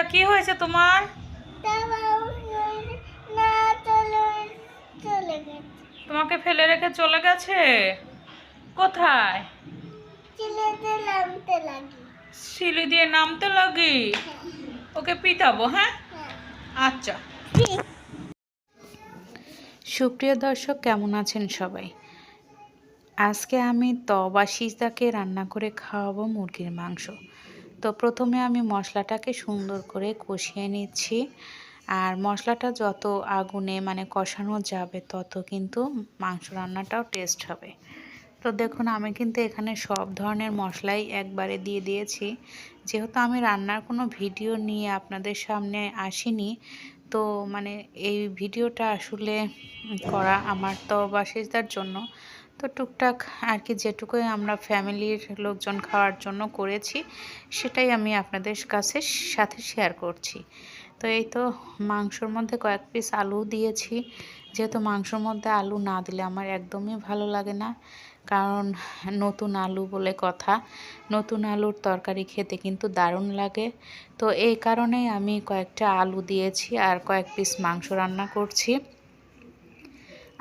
সিজদা কি হয়েছে তোমার? তোমাকে ফেলে রেখে চলে গেছে? কোথায়? দিয়ে নামতে লাগি? ওকে হ্যাঁ হ্যাঁ? আচ্ছা। সুপ্রিয় দর্শক, কেমন আছেন সবাই? আজকে আমি তবা সিজদাকে রান্না করে খাওয়াবো মুরগির মাংস। তো প্রথমে আমি মশলাটাকে সুন্দর করে কষিয়ে নিচ্ছি। আর মশলাটা যত আগুনে মানে কষানো যাবে, তত কিন্তু মাংস রান্নাটাও টেস্ট হবে। তো দেখুন, আমি কিন্তু এখানে সব ধরনের মশলাই একবারে দিয়ে দিয়েছি। যেহেতু আমি রান্নার কোনো ভিডিও নিয়ে আপনাদের সামনে আসিনি, তো মানে এই ভিডিওটা আসলে করা আমার তো বাসিসদার জন্য। তো টুকটাক আর কি যেটুকুই আমরা ফ্যামিলির লোকজন খাওয়ার জন্য করেছি, সেটাই আমি আপনাদের কাছে সাথে শেয়ার করছি। তো এই তো মাংসর মধ্যে কয়েক পিস আলু দিয়েছি। যেহেতু মাংসর মধ্যে আলু না দিলে আমার একদমই ভালো লাগে না। কারণ নতুন আলু বলে কথা, নতুন আলুর তরকারি খেতে কিন্তু দারুণ লাগে। তো এই কারণেই আমি কয়েকটা আলু দিয়েছি আর কয়েক পিস মাংস রান্না করছি।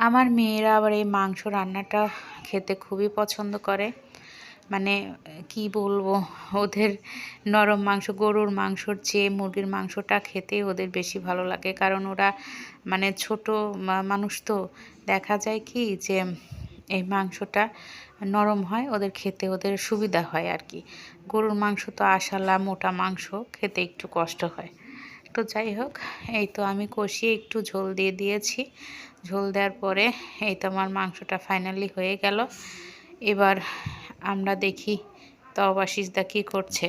আমার মেয়েরা আবার এই মাংস রান্নাটা খেতে খুবই পছন্দ করে। মানে কি বলব, ওদের নরম মাংস, গরুর মাংসর চেয়ে মুরগির মাংসটা খেতে ওদের বেশি ভালো লাগে। কারণ ওরা মানে ছোট মানুষ তো, দেখা যায় কি যে এই মাংসটা নরম হয়, ওদের খেতে ওদের সুবিধা হয় আর কি। গরুর মাংস তো আশালা, মোটা মাংস, খেতে একটু কষ্ট হয়। তো যাই হোক, এই তো আমি কষিয়ে একটু ঝোল দিয়ে দিয়েছি। ঝোল দেওয়ার পরে এই তো আমার মাংসটা ফাইনালি হয়ে গেল। এবার আমরা দেখি তবা সিজদা কী করছে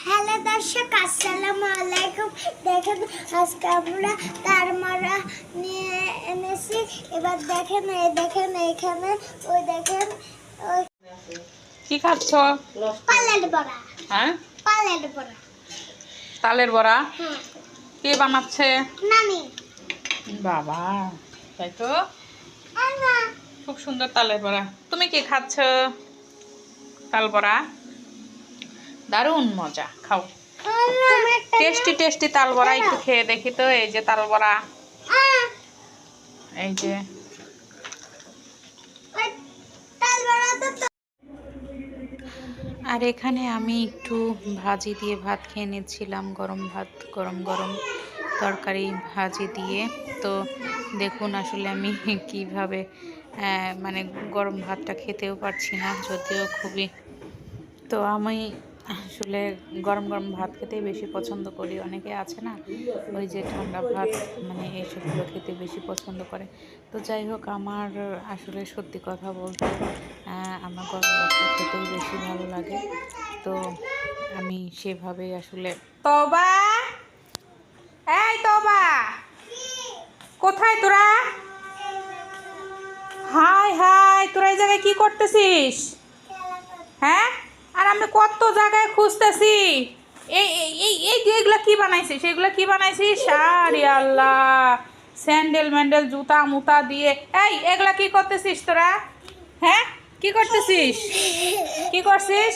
হ্যালো দর্শক আসসালামু আলাইকুম দেখেন আজকে আমরা তার মারা নিয়ে এনেছি। এবার দেখেন এই দেখেন এখানে ওই দেখেন কি খাচ্ছ? পালের বড়া। হ্যাঁ? পালের বড়া। তালের বড়া? হ্যাঁ। কে বানাচ্ছে? নানি। বাবা তাই তো? খুব সুন্দর তালের বড়া। তুমি কি খাচ্ছ? তাল বড়া? দারুণ মজা। খাও। টেস্টি টেস্টি তাল বড়া একটু খেয়ে দেখি তো, এই যে তাল বড়া। এই যে। আর এখানে আমি একটু ভাজি দিয়ে ভাত খেয়ে নিচ্ছিলাম, গরম ভাত, গরম গরম তরকারি ভাজি দিয়ে। তো দেখুন আসলে আমি কীভাবে মানে গরম ভাতটা খেতেও পারছি না, যদিও খুবই। তো আমি আসলে গরম গরম ভাত খেতেই বেশি পছন্দ করি। অনেকে আছে না, ওই যে ঠান্ডা ভাত মানে এইসবগুলো খেতে বেশি পছন্দ করে। তো যাই হোক, আমার আসলে সত্যি কথা বলতে আমার গরম ভাতটা খেতেই বেশি ভালো লাগে। তো আমি সেভাবেই আসলে তবা? এই তবা! কোথায় তোরা? হাই হাই তোরা এই জায়গায় কি করতেছিস? আমি কত জায়গায় খুঁজতেছি? এই এই এই যে এগুলো কি বানাইছিস? এগুলো কি বানাইছিস? আরে আল্লাহ। স্যান্ডেল ম্যান্ডেল জুতা মুতা দিয়ে। এই এগুলা কি করতেছিস তোরা? হ্যাঁ? কি করতেছিস? কি করছিস?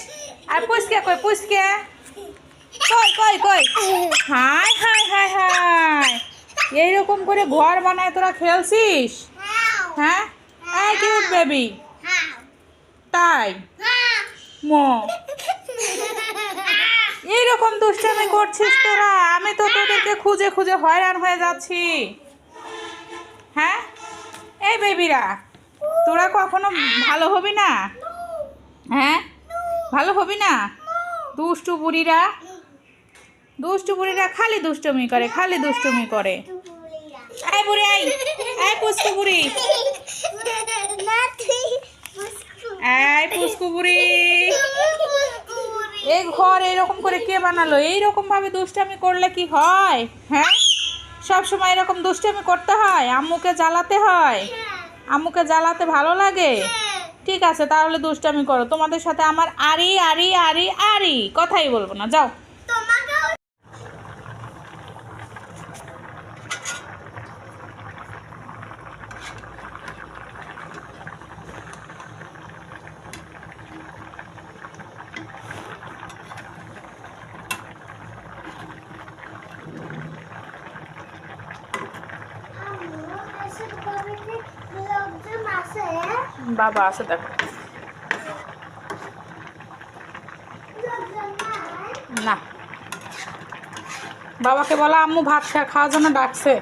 আর পুষকে কই? পুষকে কই কই কই? Hi hi hi hi. এইরকম করে ঘর বানায় তোরা খেলছিস? হ্যাঁ? এই কিউট বেবি। হাও, তাই? হাও। মো। এইরকম দুষ্টামি করছিস তোরা? আমি তো তোদেরকে খুঁজে খুঁজে হয়রান হয়ে যাচ্ছি। হ্যাঁ? এই বেবিরা তোরা কখনো ভালো হবি না? হ্যাঁ? ভালো হবি না? দুষ্টু বুড়িরা? দুষ্টু বুড়িরা খালি দুষ্টুমি করে খালি দুষ্টুমি করে। এই বুড়ি এই এই পুষ্কু বুড়ি। এই পুষ্কু বুড়ি। এই ঘর এরকম করে কে বানালো? এইরকম ভাবে দুষ্টামি করলে কি হয়? হ্যাঁ? সব সময় এরকম দুষ্টামি করতে হয়? আম্মুকে জ্বালাতে হয়? আম্মুকে জ্বালাতে ভালো লাগে? ঠিক আছে, তাহলে দুষ্টামি করো। তোমাদের সাথে আমার আরি আরি আরি আরি কথাই বলব না। যাও তোমাকে পাশের ঘরে কি লোকজন আছে বাবা আছে দেখো। না। বাবাকে বলা আম্মু ভাত খাওয়ার জন্য ডাকছে।